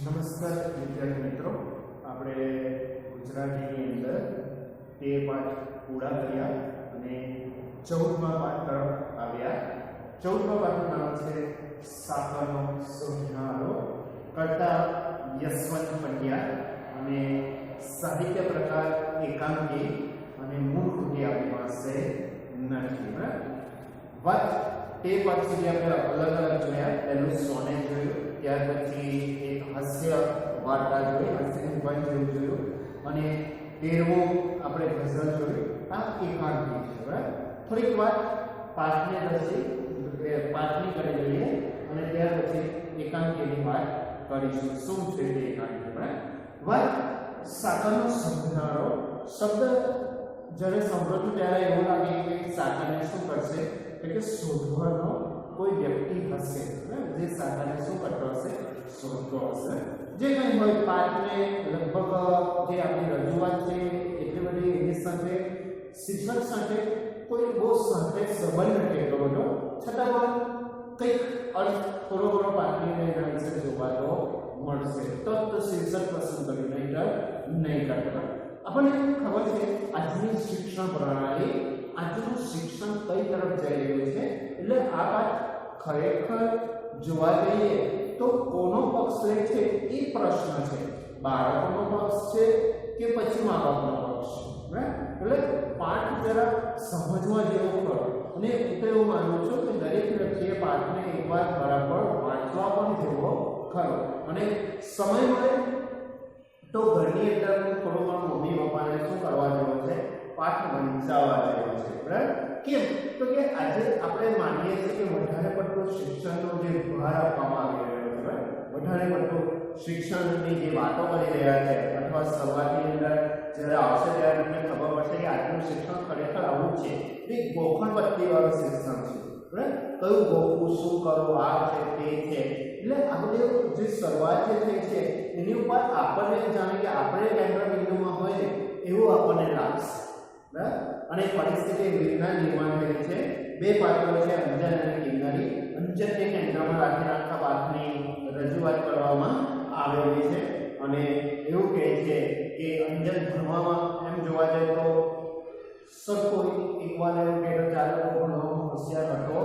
નમસ્કાર, વિદ્યાર્થી મિત્રો. આપણે ગુજરાતીની અંદર તે પાઠ પૂરા કર્યા અને ચૌદમા પાઠ તરફ આવ્યા. ચૌદમા પાઠનું નામ છે સાકરનો સમજારો કરતા યશવંત પંડ્યા અને સાહિત્ય પ્રકાર એકાંકી અને મૂળ કૃતિ આપણી પાસે નથી. બરાબર? વાત તે પાઠ સુધી આપણે અલગ અલગ જોયા. પહેલું સોને જોયું. ત્યાર પછી એક હાસ્ય વાર્તા જોઈ, હાસ્ય નિબંધ જેવું જોયું. અને તેરમું આપણે ગઝલ જોયું. આ એકાંકી છે, બરાબર? થોડીક વાર પાઠને એ પાઠની કરી લઈએ અને ત્યાર પછી એકાંકીની વાત કરીશું. શું છે તે એકાંકી બરાબર? વાત સાકરનો સમજારો શબ્દ જ્યારે સાંભળો છો ત્યારે એવું લાગે કે સાકરને શું કરશે? એટલે શોધવાનો કોઈ વ્યક્તિ હશે જે સાકાને શું કરતો હશે શોધતો હશે જે કંઈ હોય પાત્રે લગભગ જે આપણી રજૂઆત છે એટલી બધી એની સાથે શિક્ષક સાથે કોઈ બહુ સાથે સંબંધ નથી એટલો બધો છતાં પણ કંઈક અર્થ થોડો ઘણો પાત્રીને એના વિશે જોવાનો મળશે તો શીર્ષક પસંદ કરી નહીં કરતા આપણને ખબર છે આજની શિક્ષણ પ્રણાલી આજનું શિક્ષણ કઈ તરફ જઈ રહ્યું છે એટલે આ વાત ખરેખર જોવા જઈએ તો કોનો પક્ષ લે છે એ પ્રશ્ન છે. બાળકનો પક્ષ છે કે પછી મા બાપનો પક્ષ છે? એટલે પાઠ જરા સમજવા જેવો કરો અને હું તો એવું માનું છું કે દરેક વ્યક્તિએ પાઠને એકવાર બરાબર વાંચવા પણ જેવો ખરો. અને સમય મળે તો ઘરની અંદર થોડો ઘણું મમ્મી પપ્પાને શું કરવા જેવો છે? પાઠ વંચાવવા જેવો છે. બરાબર? કેમ? તો કે આજે આપણે માનીએ છીએ કે વધારે પડતું શિક્ષણનો જે ભાર આપવામાં આવી રહ્યો છે વધારે પડતું શિક્ષણની જે વાતો કરી રહ્યા છે, અથવા સવારની અંદર જ્યારે આવશે ત્યારે તમને ખબર પડશે કે આજનું શિક્ષણ ખરેખર આવું છે. એ ગોખણ પટ્ટીવાળું શિક્ષણ છે, બરાબર? કયું ગોખવું, શું કરવું, આ છે, તે છે. એટલે આ બધું જે શરૂઆત જે થઈ છે, એની ઉપર આપણને જાણે કે આપણે કેન્દ્ર બિંદુમાં હોય એવું આપણને લાગશે. બરાબર? અને પરિસ્થિતિ વિજ્ઞાન નિર્માણ થઈ છે. બે પાત્રો છે, અંજન અને કિન્નરી. અંજનને કેન્દ્રમાં રાખી આખા પાઠની રજૂઆત કરવામાં આવેલી છે. અને એવું કહે છે કે અંજન ભણવામાં એમ જોવા જઈએ તો સરખો એકવાર એવું કહે તો ચાલો ભણવામાં હોશિયાર હતો,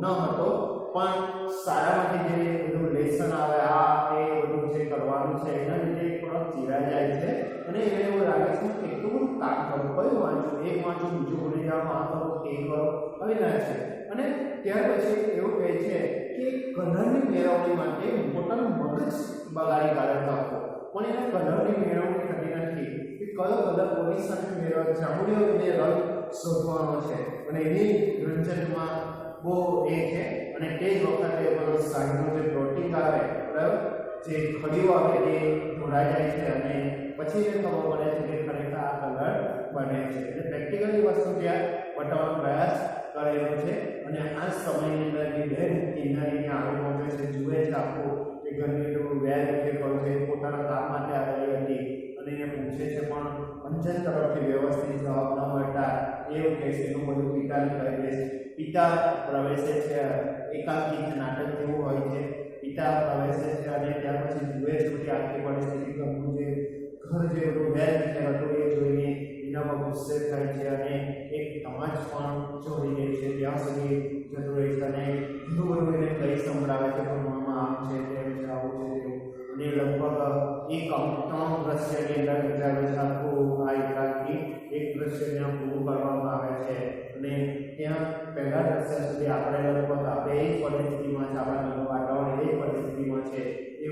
ન હતો. પણ સારામાંથી જે બધું લેસન આવે, આ એ બધું જે કરવાનું છે, એના લીધે થોડોક ચીરા જાય છે અને એને એવું લાગે છે કે એટલું કામ કરું કયું વાંચું, એક વાંચું, બીજું ભૂલી જાઉં આ કરો એ કરો, આવી ના છે. અને ત્યાર પછી એવું કહે છે કે કલરની મેળવણી માટે પોતાનું મગજ બગાડી કાઢે રાખો પણ એને કલરની મેળવણી થતી નથી. કે કયો કલર કોની સાથે મેળવ જાંબુડીઓ એને રંગ શોધવાનો છે. અને એની રંજનમાં બહુ એ છે. અને તે જ વખતે બધો સાઈડનો જે પ્રોટીન આવે, બરાબર? જે ખડીઓ આવે, એ ઢોળાઈ જાય છે અને પછી જે ખબર પડે છે કે ખરેખર આ કલર બને છે. એટલે પ્રેક્ટિકલી વસ્તુ ત્યાં બતાવવાનો પ્રયાસ કરેલો છે. અને આ સમયની અંદર જે બેન કિનારીને આવી પહોંચે છે જુએ છે આખું, કે ઘરની અંદર વેર જે કરો છે એ પોતાના કામ માટે આવેલી હતી. અને એને પૂછે છે પણ અંજન તરફથી વ્યવસ્થિત જવાબ ન મળતા એવું કહે છે એનું બધું પિતાને કહી દે છે. પિતા પ્રવેશે છે, એકાંકિત નાટક જેવું હોય છે. પિતા પ્રવેશે છે અને ત્યાર પછી જુએ છે કે આખી પરિસ્થિતિ ગમવું જે ઘર જે બધું વેર જે હતું એ જોઈને એનામાં ગુસ્સે થાય છે અને એક તમાજ પણ ચોરી રહી છે. ત્યાં સુધી જતું અને ઘણું બધું એને કઈ સંભળાવે છે ભણવામાં આમ છે, તેમ છે, આવું છે અને લગભગ એક ત્રણ દ્રશ્યની અંદર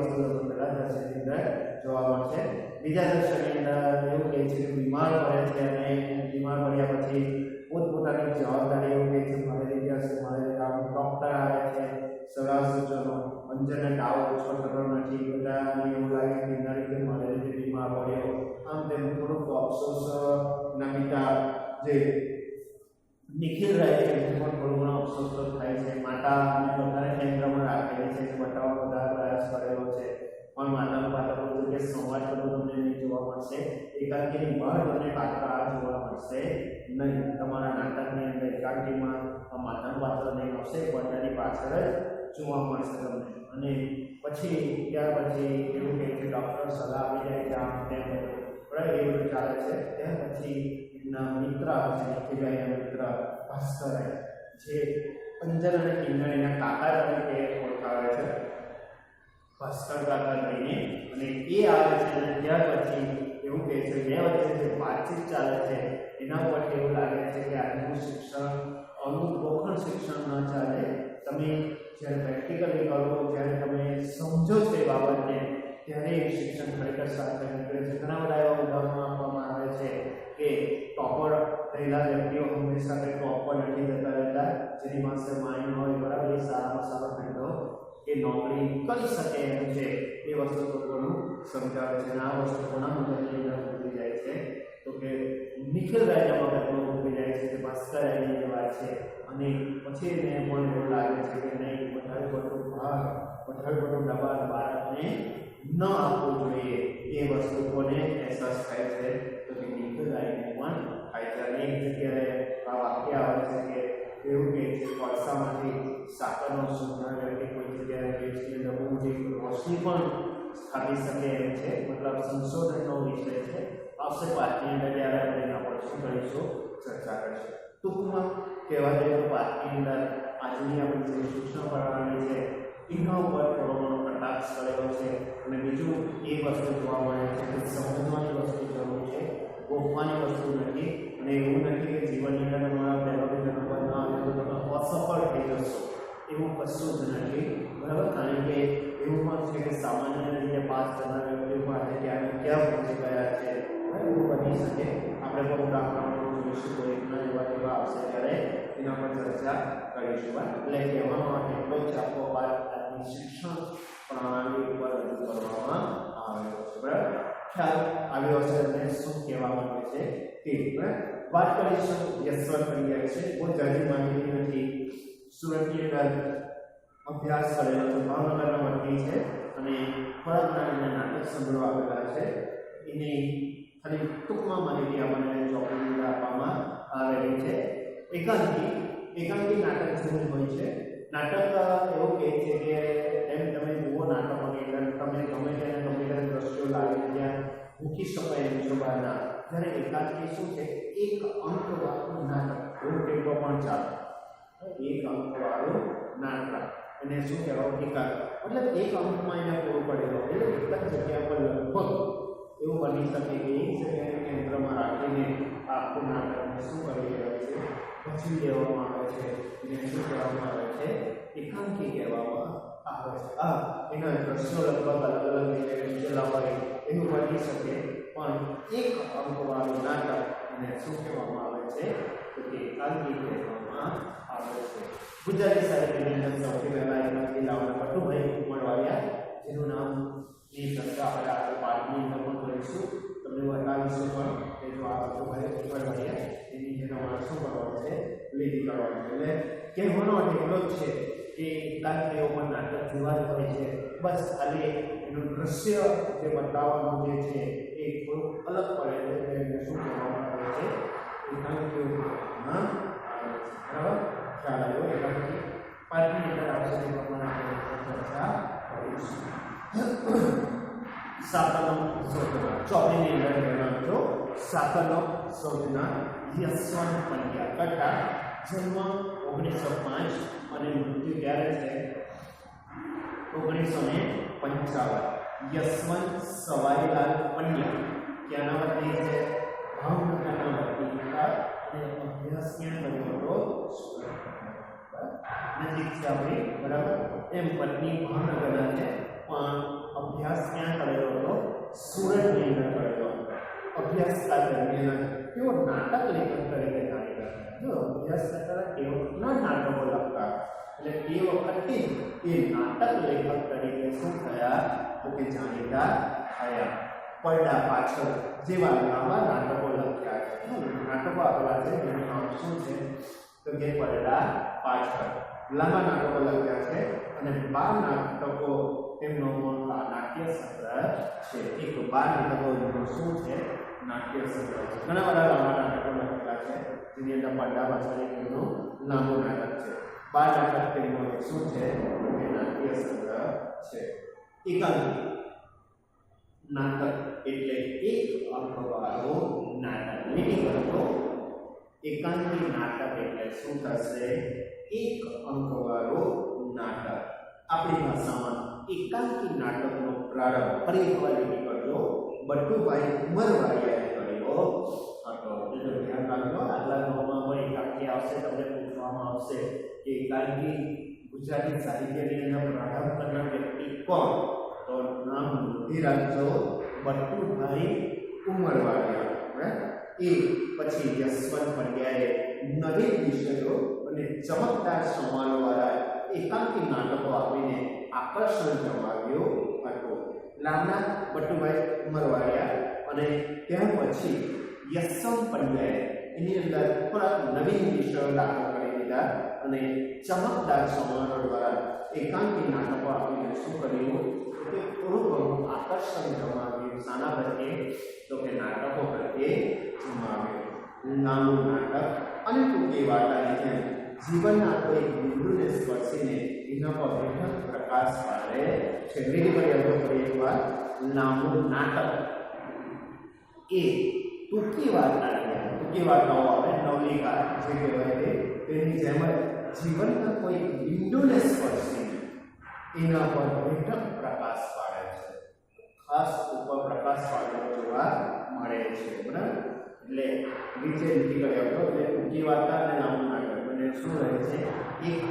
એ વસ્તુ તમને પહેલા દ્રશ્યની અંદર જોવા મળશે. બીજા દર્શન અંદર એવું કહે છે કે બીમાર પડે છે અને બીમાર પડ્યા પછી પોતપોતાની જવાબદારી એવું કહે છે, મારે હશે, મારે ડૉક્ટર આવે છે. સલાહ સૂચનો અંજનને તાવ ઓછો થતો નથી. બધાને એવું લાગે કે એના લીધે મારે રીતે બીમાર પડ્યો. આમ તેનું થોડુંક અફસોસ, નમિતા જે તમને જોવા મળશે નહીં. તમારા નાટકની અંદર એકાંકીમાં આ માતાનું પાત્ર નહીં આવશે પડદાની પાછળ જ જોવા મળશે તમને. અને પછી ત્યાર પછી એવું કે છે ડૉક્ટર સલાહ આપી જાય કે આમ તેમ બરાબર ચાલે છે. ત્યાર પછી એમના મિત્ર આવે છે મિત્ર, ભાસ્કર જે અંજન અને કિંજણીના કાકા તરીકે ઓળખાવે છે. ભાસ્કર કાકા કહીને અને એ આવે છે અને ત્યાર પછી એવું કહે છે, બે વચ્ચે જે વાતચીત ચાલે છે, એના પરથી એવું લાગે છે કે આજનું શિક્ષણ અનુગોખણ શિક્ષણ ન ચાલે. તમે જ્યારે પ્રેક્ટિકલી કરો, જ્યારે તમે સમજો છો એ બાબતને, ત્યારે એ શિક્ષણ ખરેખર સાથે નીકળે છે. ઘણા બધા એવા ઉદાહરણો આપવામાં આવે છે કે ટોપર રહેલા વ્યક્તિઓ હંમેશા કંઈક ટોપર નથી જતા રહેતા. જેની પાસે માઇન્ડ હોય, બરાબર? એ સારામાં સારો ધંધો કે નોકરી કરી શકે એમ છે, એ વસ્તુ ઘણું સમજાવે છે અને આ વસ્તુ ઘણા મગજની અંદર જાય છે. તો કે નિખિલ રાજામાં ઘટના ઉતરી જાય છે કે ભાસ્કર એની વાત છે, અને પછી એને પણ એવું લાગે છે કે નહીં, વધારે પડતું ભાર વધારે પડતું દબાણ બાળકને ન આપવું જોઈએ, એ વસ્તુ કોને અહેસાસ થાય છે. તો કે નિખિલ રાયને પણ થાય છે અને એક જગ્યાએ આ વાક્ય આવે છે કે એવું કે કોલસામાંથી સાકરનો સુધાર રોશની પણ સ્થાપી શકે એમ છે. મતલબ સંશોધનનો વિષય છે. આવશે પાઠની અંદર જ્યારે આપણે એના પર શું કરીશું ચર્ચા કરીશું. ટૂંકમાં કહેવા જઈએ તો પાઠની અંદર આજની આપણે જે શિક્ષણ પ્રણાલી છે, એના ઉપર થોડો ઘણો કટાક્ષ કરેલો છે. અને બીજું એ વસ્તુ જોવા મળે છે કે સમજવાની વસ્તુ જરૂર છે. ગોખવાની વસ્તુ નથી. અને એવું નથી કે જીવનની અંદર તમારા બીજો નંબર ન આવે તો તમે અસફળ થઈ જશો. એવું કશું જ નથી. બરાબર? કારણ કે એવું છે કે સામાન્ય રીતે પાસ થનાર વ્યક્તિઓ માટે ક્યાં ક્યાં પહોંચી ગયા છે એવું બની શકે. આપણે પણ ઉદાહરણો જોઈશું તો એકના જેવા જેવા આવશે ત્યારે એના પર ચર્ચા કરીશું? એટલે કહેવાનો કોઈ જ આખો પાઠ આજની શિક્ષણ પ્રણાલી ઉપર રજૂ કરવામાં આવ્યો છે. બરાબર? ખ્યાલ આવ્યો હશે અને શું કહેવા માંગે છે તે. બરાબર? વાત કરીશું યશવંત પંડ્યા છે. બહુ જાજી માહિતી નથી. સુરતની અંદર અભ્યાસ કરેલો છે ભાવનગરના વતની છે અને થોડા ઘણા નાટક સંગ્રહ આપેલા છે. એને ખાલી ટૂંકમાં માહિતી આપણને ચોપડી અંદર આપવામાં આવેલી છે. એકાંકી એકાંકી નાટક જેવું હોય છે. નાટક એવું કહે છે કે એમ તમે જુઓ નાટકોની અંદર તમે ગમે તેને ગમે તેને દ્રશ્યો લાવીને ત્યાં મૂકી શકો એમ છો બહારના જ્યારે એકાંકી શું છે, એક અંકવાળું નાટક એવું કહેવા પણ ચાલે. એક અંકવાળું નાટક. એને શું કહેવાય એકાંક મતલબ એક અંકમાં એને પૂરું પડેલો. એટલે એક જ જગ્યા પર લગભગ એવું બની શકે કે એક જગ્યાએ કેન્દ્રમાં રાખીને આખું નાટકને શું કરી રહ્યા છે, પછી લેવામાં આવે છે એને શું કહેવામાં આવે છે, એકાંકી કહેવામાં આવે છે. આ એના દ્રશ્યો લગભગ અલગ અલગ રીતે નીચેલા હોય એવું બની શકે, પણ એક અંકવાળું નાટક એને શું કહેવામાં આવે છે, તો કે એકાંકી કહેવામાં ગુજરાતી સાહિત્યની અંદર સૌથી પહેલા એકાંકી લાવવા પટુભાઈ ઉમરવાડિયા જેનું નામ એ ચર્ચા આપણે આગળ પાઠની અંદર પણ કરીશું તમને બતાવીશું પણ કે જો આ પટુભાઈ ઉમરવાડિયા એની જે તમારે શું કરવાનું છે લીધી કરવાની છે. એટલે કહેવાનો એટલો જ છે કે એકાંકીઓ પણ નાટક જોવા જ હોય છે. બસ ખાલી એનું દ્રશ્ય જે બતાવવાનું જે છે એ થોડુંક અલગ પડે એટલે શું કહેવામાં આવે છે? એકાંકીઓ કહેવામાં આવે છે બરાબર ખ્યાલ આવ્યો એકાંકી પાઠની અંદર આવશે તે પ્રમાણે આપણે ચર્ચા કરીશું સાકલમ શોધના ચોપડીની અંદર જણાવજો સાકલમ શોધના યશવંત પંડ્યા કટા જન્મ ઓગણીસો પાંચ અને મૃત્યુ ક્યારે છે ઓગણીસો ને પંચાવન યશવંત સવાઈલાલ પંડ્યા ક્યાંના વતની છે ભાવનગરના વતની હતા અને અભ્યાસ ક્યાં કર્યો હતો સુરત નજીક છે આપણી બરાબર એમ પત્ની ભાવનગરના છે પણ અભ્યાસ ક્યાં કરેલો હતો સુરતની અંદર કરેલો અભ્યાસ અભ્યાસકાળ દરમિયાન તેઓ નાટક લેખક તરીકે જાણીતા જો અભ્યાસ કરતા તેઓ વખતના નાટકો લખતા એટલે તે વખતે એ નાટક લેખક તરીકે શું થયા? તો કે જાણીતા થયા. પડદા પાછળ જેવા લાંબા નાટકો લખ્યા છે. નાટકો આપેલા છે જેનું નામ શું છે? તો કે પડદા પાછળ. લાંબા નાટકો લખ્યા છે અને બાર નાટકો તેમનો નાટ્ય સંગ્રહ છે એક બાર નાટકો શું છે નાટ્ય સંગ્રહ છે ઘણા બધા લાંબા નાટકો લખેલા છે જેની અંદર પડદા પાછળ એક લાંબુ નાટક છે બાર નાટક તેમનો શું છે કે નાટ્ય સંગ્રહ છે એકાંકી નાટક એટલે એક અંકવાળું નાટક લીટી કરતો એકાંકી નાટક એટલે શું થશે એક અંકવાળું નાટક આપણી ભાષામાં એકાંકી નાટકનો પ્રારંભ ફરી એકવાર લીટી કરજો બટુભાઈ ઉમરવાડિયાએ કર્યો હતો એટલે ધ્યાન રાખજો આગલા નોમાં પણ એકાંકી આવશે, તમને પૂછવામાં આવશે કે એકાંકી ગુજરાતી સાહિત્યની અંદર પ્રારંભ કરનાર વ્યક્તિ કોણ? તો નામ નોંધી રાખજો બટુભાઈ ઉમરવાડિયા એ પછી યશવંત પંડ્યાએ નવી વિષયો અને ચમકદાર સંવાદોવાળા એકાંકી નાટકો આપીને આકર્ષણ જમાવ્યું. લામના બટુભાઈ ઉમરવાડિયા અને ત્યાર પછી યશમ પંડ્યાએ એની અંદર થોડા નવીન વિષયો દાખલ કરી દીધા અને ચમકદાર સંવાદો દ્વારા એકાંકી નાટકો આપીને શું કર્યું? કે થોડું ઘણું આકર્ષણ જમાવ્યું શાના પ્રત્યે, તો કે નાટકો પ્રત્યે જમાવ્યું. નાનું નાટક, અને ટૂંકી વાર્તાની જેમ જીવનના કોઈ બિંદુને સ્પર્શીને એના પર બેઠક પ્રકાશ પાડે છે. હતો એકવાર લાંબુ નાટક. એ ટૂંકી વાર્તા જેમ ટૂંકી વાર્તાઓ આવે નવલિકા જે કહેવાય તે, તેની જેમ જ જીવનના કોઈ બિંદુને સ્પર્શીને એના પર બેઠક પ્રકાશ પાડે છે. ખાસ ઉપર પ્રકાશ પાડેલો જોવા મળે છે, બરાબર? એટલે નીચે કરી આપો એટલે ટૂંકી વાર્તા અને નામનું નાટક. બંને શું રહે છે? એક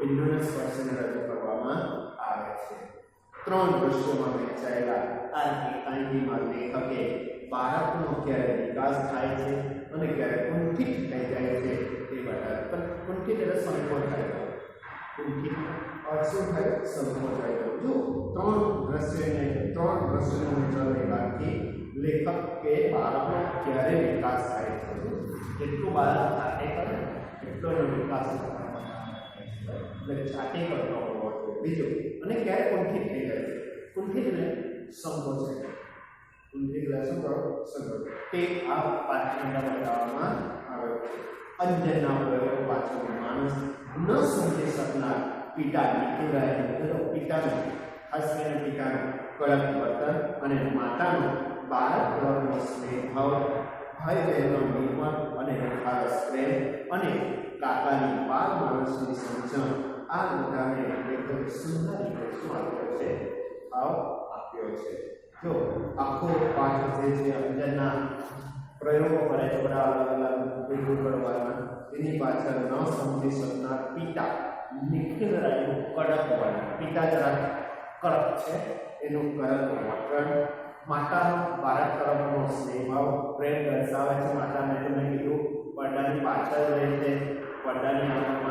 બિંદુને સ્પર્શને રજૂ કરવામાં ત્રણ દ્રશ્યોમાં વહેંચાયેલા આ એકાંકીમાં લેખકે બાળકનો ક્યારે વિકાસ થાય છે અને ક્યારે કુંઠિત થઈ જાય છે તે બતાવે પણ કુંઠિત એટલે સંકોચાય છે કુંઠિત અર્થ શું થાય સંકોચાય છે જો ત્રણ દ્રશ્યને ત્રણ દ્રશ્યનો વિચાર રાખી લેખક કે બાળકનો ક્યારે વિકાસ થાય છે? જેટલું બાળક જાતે કરે એટલો વિકાસ. એટલે જાતે કરતો હોવો બીજું. અને ક્યારે કુંઠિત થઈ જાય છે? કુંઠિત સંભવ છે. કુંઠિત એટલે શું કરો સંકોચ તે આ પાંચ અંદર બતાવવામાં આવ્યો છે. અંજનના પ્રયોગ પાછળ માણસ ન સમજી શકનાર પિતા નિકુરાય પિતાનું ખાસ કરીને પિતાનું કડક વર્તન અને માતાનું બાળક પ્રવરનો સ્નેહ ભાવ ભાઈ બહેનનો નિર્મળ અને રખાળ સ્નેહ અને કાકાની બાળ માણસની સમજણ. આ બધાને લેખકે સુંદર રીતે છે ભાવ આપ્યો છે જો આખો પાઠ જે છે અંજનના પ્રયોગો કરે છે બધા અલગ અલગ ભેગું કરવાના એની પાછળ ન સમજી શકનાર પિતા નિખિલ રહ્યું કડક વર્ણન પિતા જરા કડક છે એનું કડક વર્તન માતાનો બાળક તરફનો સ્નેહભાવ પ્રેમ દર્શાવે છે માતાને તમે કીધું પડદાની પાછળ રહે છે પડદાની આગળ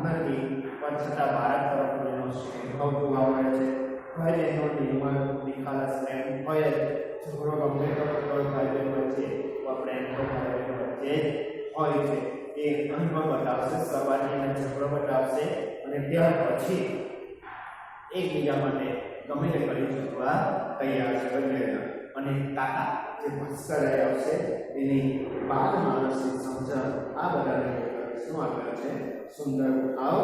નથી પણ છતાં ભારત તરફનો એનો સ્વભાવ જોવા મળે છે. ભાઈ એનો નિર્માણ નિખાલસ એમ હોય જ. ઝઘડો ગમે તો કોઈ ભાઈ બહેન વચ્ચે આપણે એમ તો ભાઈઓ વચ્ચે હોય છે. એ અનુભવ બતાવશે શરૂઆતની અને ઝઘડો બતાવશે અને ત્યાર પછી એકબીજા માટે ગમે તે કરી શકવા તૈયાર છે વગેરે અને કાકા જે ભાસ્કર આવશે, એની બાળ માણસની શું આપેલો છે સુંદર ઉઠાવ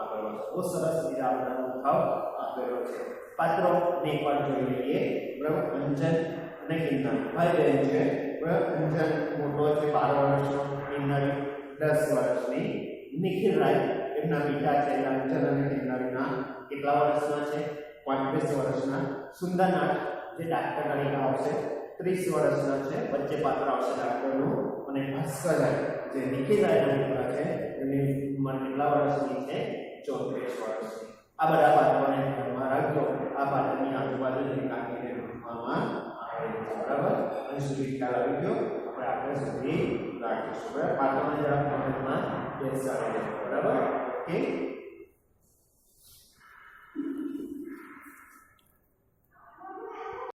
આપેલો છે બહુ સરસ બીજા બધાનો ઉઠાવ આપેલો છે પાત્રો ને એકવાર જોઈ લઈએ બરાબર અંજન અને કિન્નર ભાઈ બહેન છે બરાબર અંજન મોટો છે બાર વર્ષનો કિન્નર દસ વર્ષની નિખિલ રાય એમના પિતા છે અંજન અને કિન્નરના કેટલા વર્ષના છે પાંત્રીસ વર્ષના સુંદરનાથ જે ડાક્ટર તરીકે આવશે, ત્રીસ વર્ષના છે, વચ્ચે પાત્ર આવશે ડાક્ટરનું. અને ભાસ્કર જે રાયના દીકરા છે, એમની ઉંમર કેટલા વર્ષની છે? ચોત્રીસ વર્ષની. આ બધા પાત્રોને ધ્યાનમાં રાખજો. આ પાત્રની આજુબાજુની કાકીને મૂકવામાં આવે છે, બરાબર? અહીં સુધી ખ્યાલ આવી ગયો? આપણે આગળ સુધી રાખીશું, બરાબર? પાત્રોને જરા મગજમાં બેસાડી બરાબર? ઓકે